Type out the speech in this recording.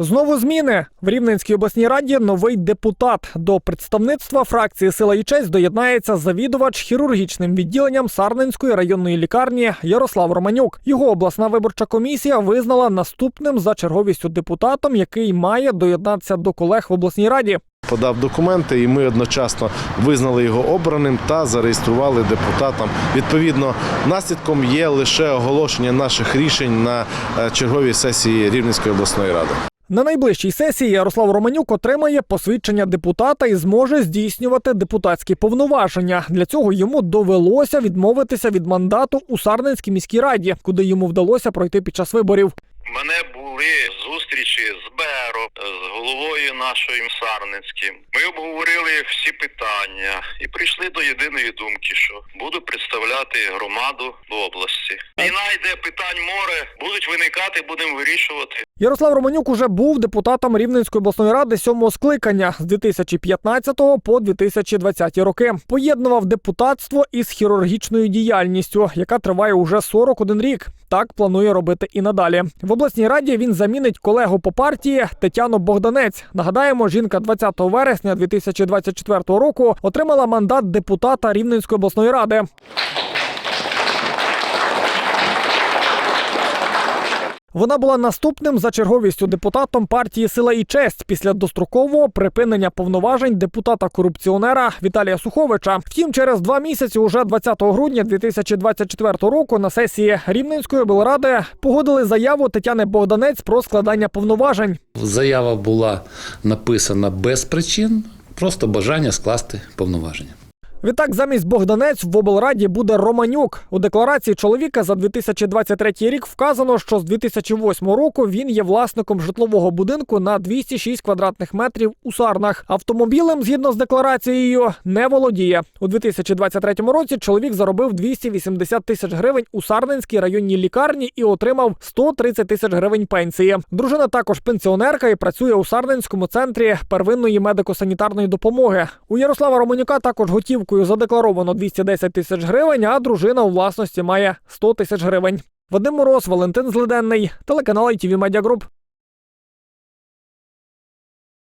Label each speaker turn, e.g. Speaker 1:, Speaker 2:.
Speaker 1: Знову зміни в Рівненській обласній раді новий депутат. До представництва фракції Сила і честь доєднається завідувач хірургічним відділенням Сарненської районної лікарні Ярослав Романюк. Його обласна виборча комісія визнала наступним за черговістю депутатом, який має доєднатися до колег в обласній раді.
Speaker 2: подав документи, і ми одночасно визнали його обраним та зареєстрували депутатом. Відповідно, наслідком є лише оголошення наших рішень на е, черговій сесії Рівненської обласної ради.
Speaker 1: На найближчій сесії Ярослав Романюк отримає посвідчення депутата і зможе здійснювати депутатські повноваження. Для цього йому довелося відмовитися від мандату у Сарненській міській раді, куди йому вдалося пройти під час виборів.
Speaker 3: Мене були зустрічі з Беро, з головою нашої Сарненським. Ми обговорили всі питання і прийшли до єдиної думки, що буду представляти громаду в області. Війна йде питань море, будуть виникати, будемо вирішувати.
Speaker 1: Ярослав Романюк уже був депутатом Рівненської обласної ради сьомого скликання з 2015 по 2020 роки. Поєднував депутатство із хірургічною діяльністю, яка триває уже 41 рік. Так планує робити і надалі. В обласній раді він замінить колегу по партії Тетяну Богданець. Нагадаємо, жінка 20 вересня 2024 року отримала мандат депутата Рівненської обласної ради. Вона була наступним за черговістю депутатом партії Сила і честь після дострокового припинення повноважень депутата-корупціонера Віталія Суховича. Втім, через два місяці, уже 20 грудня 2024 року, на сесії Рівненської облради погодили заяву Тетяни Богданець про складання повноважень.
Speaker 4: Заява була написана без причин, просто бажання скласти повноваження.
Speaker 1: Відтак, замість Богданець в облраді буде Романюк. У декларації чоловіка за 2023 рік вказано, що з 2008 року він є власником житлового будинку на 206 квадратних метрів у Сарнах. Автомобілем, згідно з декларацією, не володіє. У 2023 році чоловік заробив 280 тисяч гривень у Сарненській районній лікарні і отримав 130 тисяч гривень пенсії. Дружина також пенсіонерка і працює у Сарненському центрі первинної медико-санітарної допомоги. У Ярослава Романюка також готівкою задекларовано 210 тисяч гривень, а дружина у власності має 100 тисяч гривень. Вадим Мороз, Валентин Злиденний, телеканал ITV Media Group.